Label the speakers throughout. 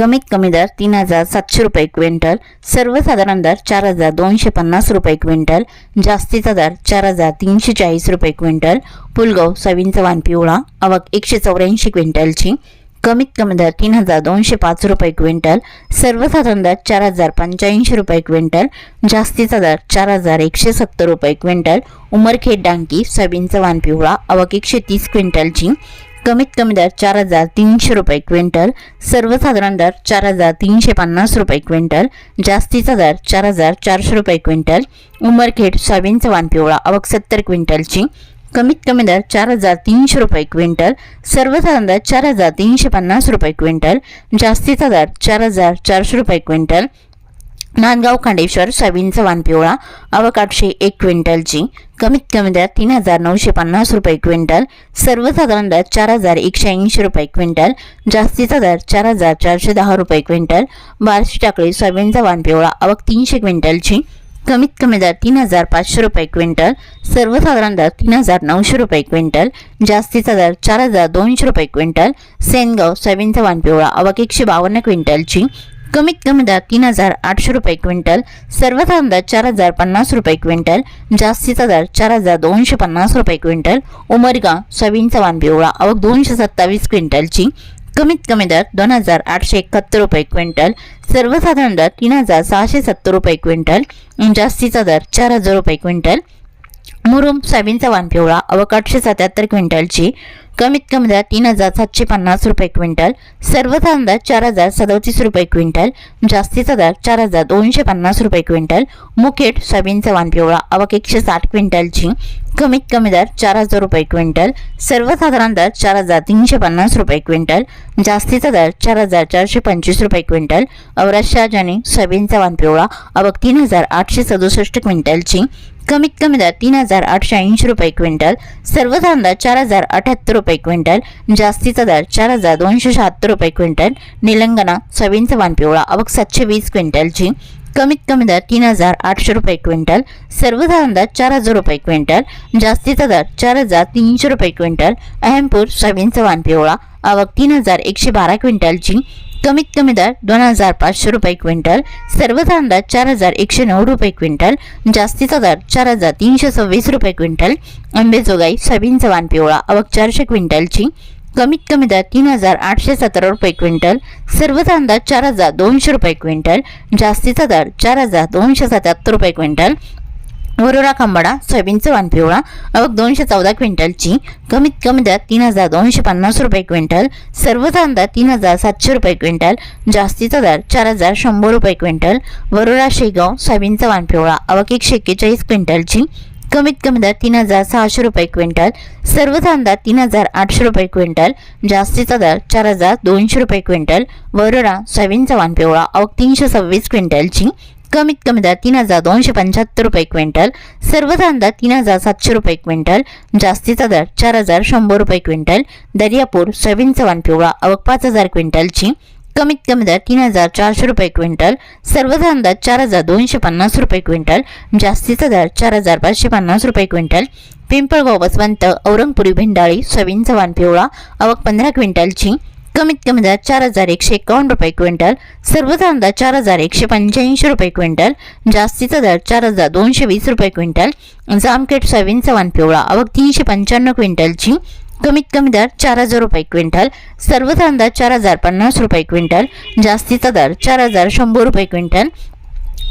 Speaker 1: कमीत कमी दर तीन हजार सातशे रुपये क्विंटल सर्वसाधारण दर चार हजार दोनशे पन्नास रुपये क्विंटल जास्तीचा दर चार हजार तीनशे चाळीस रुपये क्विंटल पुलगाव सोयाबीनचा वाण पिवळा आवक एकशे चौऱ्याऐंशी क्विंटलची कमीत कमी दर तीन हजार दोनशे पाच रुपये क्विंटल सर्वसाधारण दर चार हजार पंच्याऐंशी रुपये क्विंटल जास्तीचा दर चार हजार एकशे सत्तर रुपये क्विंटल उमरखेड डांकी सोयाबीनचा वाण पिवळा अवघ एकशे तीस क्विंटलची कमीत कमी दर चार हजार तीनशे रुपये क्विंटल सर्वसाधारण दर चार हजार तीनशे पन्नास रुपये क्विंटल जास्तीचा दर चार हजार चारशे रुपये क्विंटल उमरखेड सोयाबीनचा वाण पिवळा अवक सत्तर क्विंटलची कमीत कमी दर चार हजार तीनशे रुपये क्विंटल सर्वसाधारण दर चार हजार तीनशे पन्नास रुपये क्विंटल जास्तीचा दर चार हजार चारशे रुपये क्विंटल नांदगाव खांडेश्वर सोयाबीन चव्हाण पिवळा अवक आठशे एक क्विंटलची कमीत कमी दर तीन हजार नऊशे पन्नास रुपये क्विंटल सर्वसाधारण दर चार हजार एकशे ऐंशी रुपये क्विंटल जास्तीचा दर चार हजार चारशे दहा रुपये क्विंटल बारशे टाकळी सोयाबीनचा वाण पिवळा अवक तीनशे क्विंटलची कमीत कमी दर तीन हजार पाचशे रुपये क्विंटल सर्वसाधारण दर तीन हजार नऊशे रुपये क्विंटल जास्तीचा दर चार हजार दोनशे रुपये क्विंटल सेनगाव सोयाबीनचा वाण पिवळा अवक एकशे बावन्न क्विंटलची कमीत कमी दर तीन हजार आठशे रुपये क्विंटल सर्वसाधारण दर चार हजार पन्नास रुपये क्विंटल जास्तीचा दर चार हजार दोनशे पन्नास रुपये क्विंटल उमरगा सोयाबीनचा वाण पिवळा अवघ दोनशे सत्तावीस क्विंटलची कमीत कमी दर दोन हजार आठशे एकाहत्तर रुपये क्विंटल सर्वसाधारण दर तीन हजार सहाशे सत्तर रुपये क्विंटल जास्तीचा दर चार हजार रुपये क्विंटल मुरुम सोयाबीनचा वाण पिवळा अवघ आठशे सत्याहत्तर क्विंटलची कमीत कमी दर तीन हजार सातशे पन्नास रुपये क्विंटल सर्व दर चार हजार सदोतीस रुपये क्विंटल जास्तीचा दर चार हजार दोनशे पन्नास रुपये क्विंटल मुखेड सोयाबीनचा वाण पिवळा अवक एकशे साठ क्विंटलची कमीत कमी दर चार हजार रुपये क्विंटल सर्वसाधारण दर चार हजार तीनशे पन्नास रुपये क्विंटल जास्तीचा दर चार हजार चारशे पंचवीस रुपये क्विंटल औरत जाने सोयाबीनचा वाण पिवळा अवक तीन हजार आठशे सदुसष्ट क्विंटलची कमीत कमी दर तीन हजार आठशे ऐंशी रुपये क्विंटल सर्व दर चार हजार अठ्याहत्तर रुपये क्विंटल जास्तीचा दर चार हजार दोनशे शहात्तर रुपये क्विंटल निलंगणा सोयाबीनचा वाण पिवळा सातशे वीस क्विंटलची कमीत कमी दर तीन हजार आठशे रुपये क्विंटल सर्व दर चार हजार रुपये क्विंटल जास्तीचा दर चार हजार तीनशे रुपये क्विंटल अहमपूर सोयाबीनचा वानपिवळा आवक तीन हजार एकशे बारा क्विंटलची कमीत कमी दर दोन हजार पाचशे रुपये क्विंटल सर्वसाधारण दर चार हजार एकशे नऊ रुपये क्विंटल जास्तीचा दर चार हजार तीनशे सव्वीस रुपये क्विंटल आंबेजोगाई सोयाबीनचा वाण पिवळा अवक चारशे क्विंटलची कमीत कमी दर तीन हजार आठशे सतरा रुपये क्विंटल सर्वसाधारण दर चार हजार दोनशे रुपये क्विंटल जास्तीचा दर चार हजार दोनशे सत्याहत्तर रुपये क्विंटल वरोरा खंबाडा सोयाबीनचं वाण पिवळा अवघ दोनशे चौदा क्विंटलची कमीत कमी दर तीन हजार दोनशे पन्नास रुपये क्विंटल सर्वसाधारण दर तीन हजार सातशे रुपये क्विंटल जास्तीचा दर चार हजार शंभर रुपये क्विंटल वरोरा शेगाव सोयाबीनचा वाण पिवळा अवघ एकशे एक्केचाळीस क्विंटलची कमीत कमी दर तीन हजार सहाशे रुपये क्विंटल सर्वसाधारण दर तीन हजार आठशे रुपये क्विंटल जास्तीचा दर चार हजार दोनशे रुपये क्विंटल वरोरा सोयाबीनचा वाण पिवळा अवघ तीनशे सव्वीस क्विंटलची कमीत कमी दर तीन हजार दोनशे पंच्याहत्तर रुपये क्विंटल सर्वसाधारण दर तीन हजार सातशे रुपये क्विंटल जास्तीचा दर चार हजार शंभर रुपये क्विंटल दर्यापूर सोयाबीनचा वाण पिवळा अवघ पाच हजार क्विंटलची कमीत कमी दर तीन हजार चारशे रुपये क्विंटल सर्वसाधारण दर चार हजार दोनशे पन्नास रुपये क्विंटल जास्तीचा दर चार हजार पाचशे पन्नास रुपये क्विंटल पिंपळगाव बसवंत औरंगपुरी भिंडाळी सोयाबीनचा वाण पिवळा अवघ पंधरा क्विंटलची कमीत कमी दर चार हजार एकशे एकावन्न रुपये क्विंटल सर्वसाधारण दर चार हजार एकशे पंच्याऐंशी रुपये क्विंटल जास्तीचा दर चार हजार दोनशे वीस रुपये क्विंटल जामखेड सोयाबीनचा वाण पिवळा अवघ तीनशे पंच्याण्णव क्विंटलची कमीत कमी दर चार हजार रुपये क्विंटल सर्वसाधारण दर चार हजार पन्नास रुपये क्विंटल जास्तीचा दर चार हजार शंभर रुपये क्विंटल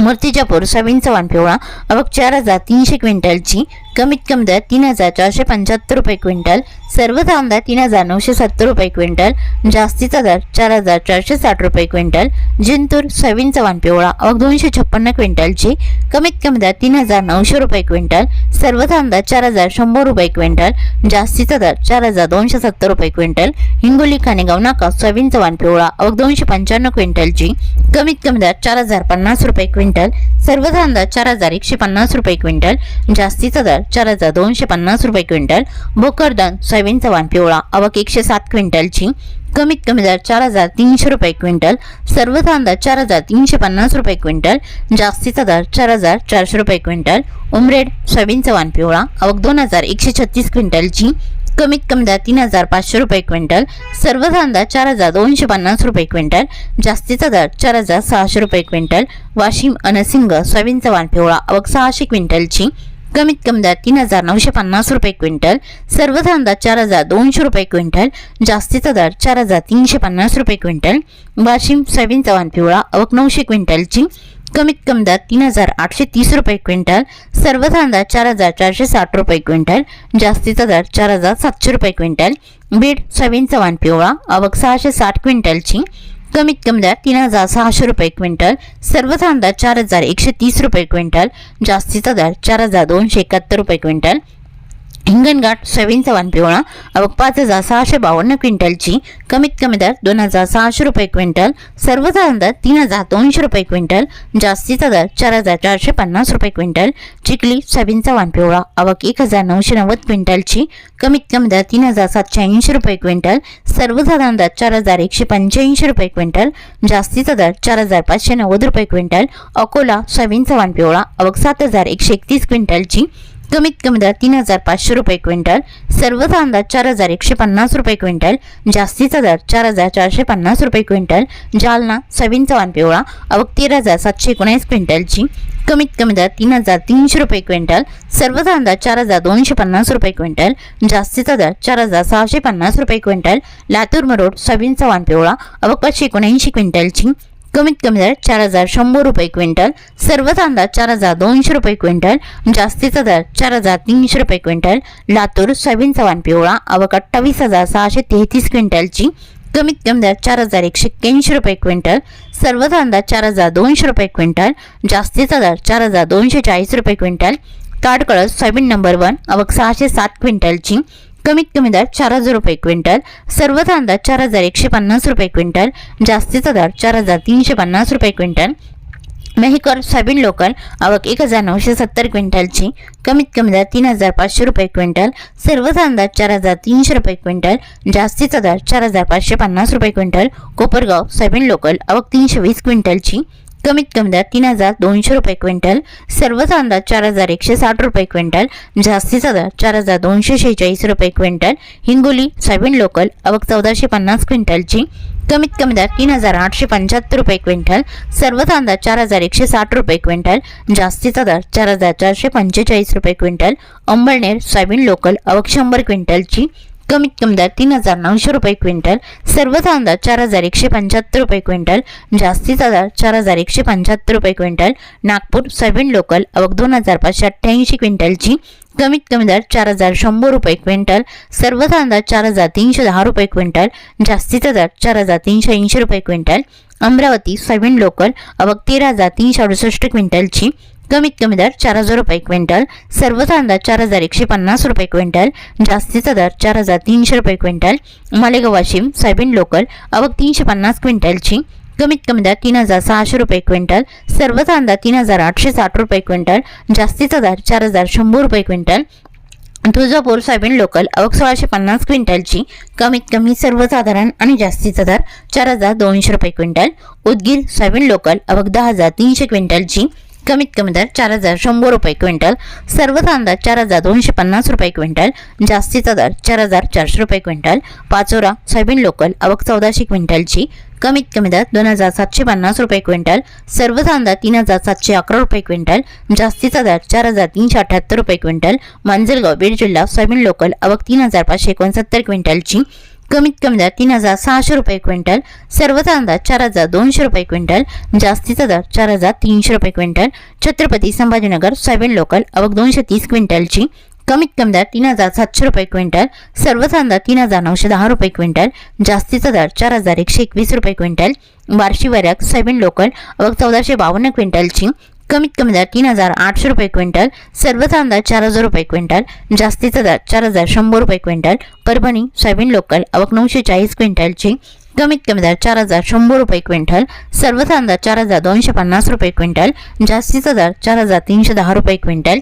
Speaker 1: मूर्तिजापूर सोयाबीनचा वाण पिवळा अवघ चार हजार तीनशे क्विंटलची कमीत कमी दर तीन हजार चारशे पंच्याहत्तर रुपये क्विंटल सर्व तांदळा तीन हजार नऊशे सत्तर रुपये क्विंटल जास्तीचा दर चार हजार चारशे साठ रुपये क्विंटल जिंतूर सोयाबीन चव्हाण पिवळा अवघ दोनशे छप्पन्न क्विंटलची कमीत कमी दर तीन हजार नऊशे रुपये क्विंटल सर्व तांदळा चार हजार शंभर रुपये क्विंटल जास्तीचा दर चार हजार दोनशे सत्तर रुपये क्विंटल हिंगोली खाणेगाव नाका सोयाबीन चव्हाण पिवळा अवघ दोनशे पंच्याण्णव क्विंटलची कमीत कमी दर चार हजार पन्नास रुपये क्विंटल सर्व तांदळा चार हजार एकशे पन्नास रुपये क्विंटल जास्तीचा दर चार हजार दोनशे पन्नास रुपये क्विंटल भोकरदन सोयाबीनचा वाण पिवळा अवक एकशे सात क्विंटलची कमीत कमी दर चार हजार तीनशे रुपये क्विंटल सर्व कांदा चार हजार तीनशे पन्नास रुपये क्विंटल जास्तीचा दर चार हजार चारशे रुपये क्विंटल उमरेड सोयाबीनचा वाण पिवळा अवक दोन हजार एकशे छत्तीस क्विंटलची कमीत कमी दर तीन हजार पाचशे रुपये क्विंटल सर्व कांदा चार हजार दोनशे पन्नास रुपये क्विंटल जास्तीचा दर चार हजार सहाशे रुपये क्विंटल वाशिम अनसिंग सोयाबीनचा वाण पिवळा अवक सहाशे क्विंटलची कमीत कमी दर तीन हजार नऊशे पन्नास रुपये क्विंटल सर्व दर चार हजार दोनशे रुपये क्विंटल जास्तीचा दर चार हजार तीनशे पन्नास रुपये क्विंटल वाशिम सोयाबीन चवान पिवळा अवक नऊशे क्विंटलची कमीत कमी दर तीन हजार आठशे तीस रुपये क्विंटल सर्व दर चार हजार चारशे साठ रुपये क्विंटल जास्तीचा दर चार हजार सातशे रुपये क्विंटल बीड सोयाबीन चवान पिवळा अवक सहाशे साठ क्विंटलची कमीत कमी दर तीन हजार सहाशे रुपये क्विंटल सर्व कांदा चार हजार एकशे तीस रुपये क्विंटल जास्तीचा दर चार हजार दोनशे एकाहत्तर रुपये क्विंटल हिंगणघाट सोयाबीन चव्हाण पिवळा अवघ पाच हजार सहाशे बावन्न क्विंटलची कमीत कमी दर दोन हजार सहाशे रुपये क्विंटल सर्व दर तीन हजार दोनशे रुपये क्विंटल जास्तीचा दर चार हजार चारशे पन्नास रुपये क्विंटल चिखली सोयाबीन चव्हाण पिवळा अवघ एक हजार नऊशे नव्वद क्विंटलची कमीत कमी दर तीन हजार सातशे ऐंशी रुपये क्विंटल सर्व दर चार हजार एकशे पंच्याऐंशी रुपये क्विंटल जास्तीचा दर चार हजार पाचशे नव्वद रुपये क्विंटल अकोला सोयाबीन चव्हाण पिवळा अवघ सात हजार एकशे एकतीस क्विंटलची कमीत कमी दर तीन हजार पाचशे रुपये क्विंटल सर्व कांदा चार हजार एकशे पन्नास रुपये क्विंटल जास्तीचा दर चार हजार चारशे पन्नास रुपये क्विंटल जालना सवीन चव्हाण पिवळा अवक तेरा हजार सातशे एकोणीस क्विंटलची कमीत कमी दर तीन हजार तीनशे रुपये क्विंटल सर्व कांदा चार हजार दोनशे पन्नास रुपये क्विंटल जास्तीचा दर चार हजार सहाशे पन्नास रुपये क्विंटल लातूर मरोड सवीन चव्हाण पिवळा अवक पाचशे एकोणऐंशी क्विंटलची कमीत कमी दर चार हजार शंभर रुपये क्विंटल सर्व कांदा चार हजार दोनशे रुपये क्विंटल जास्तीचा दर चार हजार तीनशे रुपये क्विंटल लातूर सोयाबीन वाण पिवळा अवक अठ्ठावीस हजार सहाशे तेहतीस क्विंटलची कमीत कमी दर चार हजार एकशे एक्क्याऐंशी रुपये क्विंटल सर्व कांदा चार हजार दोनशे रुपये क्विंटल जास्तीचा दर चार हजार दोनशे चाळीस रुपये quintal Tadkalas soybean number one अवक सहाशे सात क्विंटलची कमीत कमी दर चार हजार रुपये क्विंटल सर्व कांदा चार हजार एकशे पन्नास रुपये क्विंटल जास्तीचा दर चार हजार तीनशे पन्नास रुपये क्विंटल. मेहकर सोयाबीन लोकल आवक एक हजार नऊशे सत्तर क्विंटलची कमीत कमी दर तीन हजार पाचशे रुपये क्विंटल सर्व कांदा चार हजार तीनशे रुपये क्विंटल जास्तीचा दर चार हजार पाचशे पन्नास रुपये क्विंटल. कोपरगाव सोयाबीन लोकल आवक तीनशे वीस क्विंटलची कमीत कमी दर तीन हजार दोनशे रुपये क्विंटल सर्व अंदाज चार हजार एकशे साठ रुपये क्विंटल जास्तीचा दर चार हजार दोनशे शेहेचाळीस रुपये क्विंटल हिंगोली सोयाबीन लोकल अवक चौदाशे पन्नास क्विंटलची कमीत कमी दर तीन हजार आठशे पंच्याहत्तर रुपये क्विंटल सर्वचा अंदाज चार हजार एकशे साठ रुपये क्विंटल जास्तीचा दर चार हजार चारशे पंचेचाळीस रुपये क्विंटल अंबळनेर सोयाबीन लोकल अवक शंभर क्विंटलची कमीत कमी दर तीन हजार नऊशे रुपये क्विंटल सर्व दर चार हजार एकशे पंच्याहत्तर रुपये क्विंटल जास्तीचा दर चार हजार एकशे पंच्याहत्तर रुपये क्विंटल नागपूर सोयाबीन लोकल अवघ दोन हजार पाचशे अठ्ठ्याऐंशी क्विंटलची कमीत कमी दर चार हजार शंभर रुपये क्विंटल सर्व दर चार हजार तीनशे दहा रुपये क्विंटल जास्तीचा दर चार हजार तीनशे ऐंशी रुपये क्विंटल अमरावती सोयाबीन लोकल अवघ तेरा हजार तीनशे अडुसष्ट क्विंटलची कमीत कमी दर चार हजार रुपये क्विंटल सर्व कांदा चार हजार एकशे पन्नास रुपये क्विंटल जास्तीचा दर चार हजार तीनशे रुपये quintal Malegaon Washim soybean local अवघ तीनशे पन्नास क्विंटलची कमीत कमी दर तीन हजार सहाशे रुपये क्विंटल सर्व कांदा तीन हजार आठशे साठ रुपये क्विंटल जास्तीचा दर चार हजार शंभर रुपये क्विंटल तुळजापूर सोयाबीन लोकल अवघ सोळाशे पन्नास क्विंटलची कमीत कमी सर्वसाधारण आणि जास्तीचा दर चार हजार दोनशे रुपये क्विंटल उदगीर सोयाबीन लोकल अवघ दहा हजार तीनशे क्विंटलची कमीत कमी दर चार हजार शंभर रुपये क्विंटल सर्व कांदा चार हजार दोनशे पन्नास रुपये क्विंटल जास्तीचा दर चार हजार चारशे रुपये क्विंटल पाचोरा सोयाबीन लोकल आवक चौदाशे क्विंटलची कमीत कमी दर दोन हजार सातशे पन्नास रुपये क्विंटल सर्व कांदा तीन हजार सातशे अकरा रुपये क्विंटल जास्तीचा दर चार हजार तीनशे अठ्याहत्तर रुपये क्विंटल मांजलगाव बीड जिल्हा सोयाबीन लोकल आवक तीन हजार पाचशे एकोणसत्तर क्विंटलची कमीत कमी दर तीन हजार सहाशे रुपये क्विंटल सर्वसाधारण दर चार हजार दोनशे रुपये क्विंटल जास्तीचा दर चार हजार तीनशे रुपये quintal Chhatrapati Sambhajinagar soybean local अवघ दोनशे तीस क्विंटलची कमीत कमी दर तीन हजार सातशे रुपये क्विंटल सर्वसाधारण दर तीन हजार नऊशे दहा रुपये क्विंटल जास्तीचा दर चार हजार एकशे एकवीस रुपये क्विंटल बार्शी वरक सोयाबीन लोकल अवघ चौदाशे बावन्न क्विंटलची कमीत कमी दर तीन हजार आठशे रुपये क्विंटल सर्वचा अंदाज चार हजार रुपये क्विंटल जास्तीचा दर चार हजार शंभर रुपये क्विंटल परभणी सोयाबीन लोकल अवक नऊशे चाळीस क्विंटलची कमीत कमी दर चार हजार शंभर रुपये क्विंटल सर्वचा अंदाज चार हजार दोनशे पन्नास रुपये क्विंटल जास्तीचा दर चार हजार तीनशे दहा रुपये क्विंटल